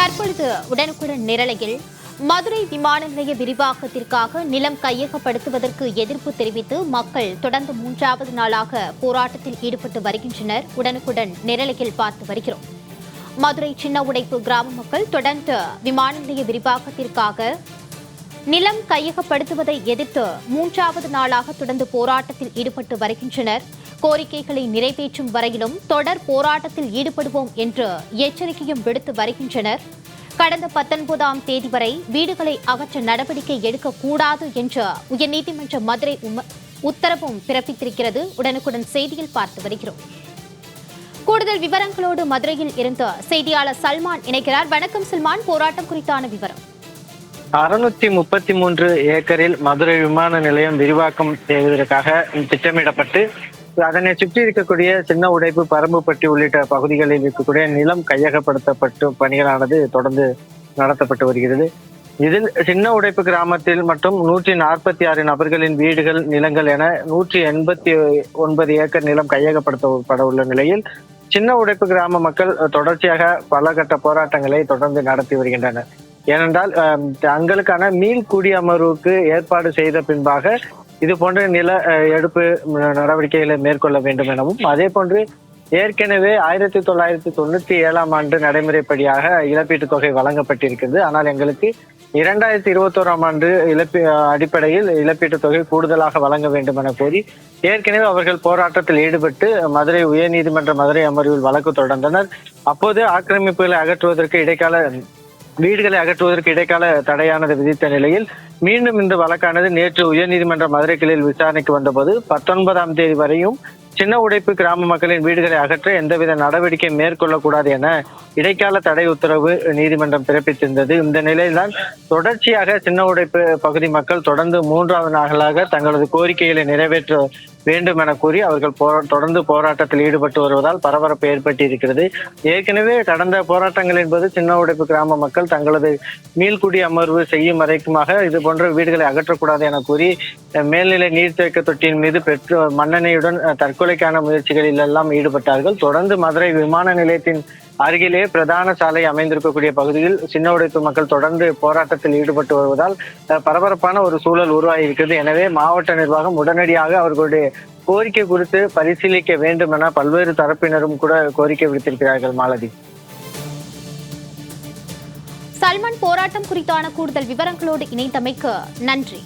தற்பொழுது உடனுக்குடன் நிரலையில் மதுரை விமான நிலைய விரிவாக்கத்திற்காக நிலம் கையகப்படுத்துவதற்கு எதிர்ப்பு தெரிவித்து மக்கள் தொடர்ந்து மூன்றாவது நாளாக போராட்டத்தில் ஈடுபட்டு வருகின்றனர். உடனுக்குடன் நிரலையில் பார்த்து வருகிறோம். மதுரை சின்ன உடைப்பு கிராம மக்கள் தொடர்ந்து விமான நிலைய விரிவாக்கத்திற்காக நிலம் கையகப்படுத்துவதை எதிர்த்து மூன்றாவது நாளாக தொடர்ந்து போராட்டத்தில் ஈடுபட்டு வருகின்றனர். கோரிக்கைகளை நிறைவேற்றும் வரையிலும் தொடர் போராட்டத்தில் ஈடுபடுவோம் என்று எச்சரிக்கையும் விடுத்து வருகின்றனர். கடந்த பத்தொன்பதாம் தேதி வரை வீடுகளை அகற்ற நடவடிக்கை எடுக்கக்கூடாது என்று உயர்நீதிமன்ற மதுரை உத்தரவும் பிறப்பித்திருக்கிறது. உடனுக்குடன் செய்தியில் பார்த்து வருகிறோம். கூடுதல் விவரங்களோடு மதுரையில் இருந்து செய்தியாளர் சல்மான் இணைக்கிறார் வணக்கம் சல்மான். போராட்டம் குறித்தான விவரம். அறுநூத்தி முப்பத்தி மூன்று ஏக்கரில் மதுரை விமான நிலையம் விரிவாக்கம் செய்வதற்காக திட்டமிடப்பட்டு அதனை சுற்றி இருக்கக்கூடிய சின்ன உடைப்பு பரம்புப்பட்டி உள்ளிட்ட பகுதிகளில் இருக்கக்கூடிய நிலம் கையகப்படுத்தப்பட்டு பணிகளானது தொடர்ந்து நடத்தப்பட்டு வருகிறது. இதில் சின்ன உடைப்பு கிராமத்தில் மட்டும் நூற்றி நாற்பத்தி ஆறு நபர்களின் வீடுகள் நிலங்கள் என நூற்றி எண்பத்தி ஒன்பது ஏக்கர் நிலம் கையகப்படுத்தப்பட உள்ள நிலையில் சின்ன உடைப்பு கிராம மக்கள் தொடர்ச்சியாக பல கட்ட போராட்டங்களை தொடர்ந்து நடத்தி வருகின்றனர். ஏனென்றால் தங்களுக்கான மீள் குடியமர்வுக்கு ஏற்பாடு செய்த பின்பாக இது போன்ற நில எடுப்பு நடவடிக்கைகளை மேற்கொள்ள வேண்டும் எனவும் அதே போன்று ஏற்கனவே ஆயிரத்தி தொள்ளாயிரத்தி தொண்ணூத்தி ஏழாம் ஆண்டு நடைமுறைப்படியாக இழப்பீட்டுத் தொகை வழங்கப்பட்டிருக்கிறது. ஆனால் எங்களுக்கு இரண்டாயிரத்தி இருபத்தோராம் ஆண்டு இழப்பீ அடிப்படையில் இழப்பீட்டுத் தொகை கூடுதலாக வழங்க வேண்டும் என கோரி ஏற்கனவே அவர்கள் போராட்டத்தில் ஈடுபட்டு மதுரை உயர்நீதிமன்ற மதுரை அமர்வில் வழக்கு தொடர்ந்தனர். அப்போது ஆக்கிரமிப்புகளை அகற்றுவதற்கு இடைக்கால வீடுகளை அகற்றுவதற்கு இடைக்கால தடையானது விதித்த நிலையில் மீண்டும் இந்த வழக்கானது நேற்று உயர்நீதிமன்ற மதுரை கிளையில் விசாரணைக்கு வந்தபோது பத்தொன்பதாம் தேதி வரையும் சின்ன உடைப்பு கிராம மக்களின் வீடுகளை அகற்ற எந்தவித நடவடிக்கை மேற்கொள்ளக்கூடாது என இடைக்கால தடை உத்தரவு நீதிமன்றம் பிறப்பித்திருந்தது. இந்த நிலையில்தான் தொடர்ச்சியாக சின்ன உடைப்பு பகுதி மக்கள் தொடர்ந்து மூன்றாவது நாளாக தங்களது கோரிக்கைகளை நிறைவேற்ற வேண்டும் என கூறி அவர்கள் தொடர்ந்து போராட்டத்தில் ஈடுபட்டு வருவதால் பரபரப்பு ஏற்பட்டிருக்கிறது. ஏற்கனவே கடந்த போராட்டங்களின் போது சின்ன உடைப்பு கிராம மக்கள் தங்களது மீள்குடி அமர்வு செய்யும் வரைக்குமாக இது போன்ற வீடுகளை அகற்றக்கூடாது என கூறி மேல்நிலை நீர்த்தேக்க தொட்டியின் மீது பெட்ரோ மண்ணெண்ணெயுடன் தற்கொலைக்கான முயற்சிகளில் எல்லாம் ஈடுபட்டார்கள். தொடர்ந்து மதுரை விமான நிலையத்தின் அருகிலே பிரதான சாலை அமைந்திருக்கக்கூடிய பகுதியில் சின்ன உடைப்பு மக்கள் தொடர்ந்து போராட்டத்தில் ஈடுபட்டு வருவதால் பரபரப்பான ஒரு சூழல் உருவாகி இருக்கிறது எனவே மாவட்ட நிர்வாகம் உடனடியாக அவர்களுடைய கோரிக்கை குறித்து பரிசீலிக்க வேண்டும் என பல்வேறு தரப்பினரும் கூட கோரிக்கை விடுத்திருக்கிறார்கள் மாலதி. சல்மான் போராட்டம் குறித்தான கூடுதல் விவரங்களோடு இணைந்தமைக்கு நன்றி.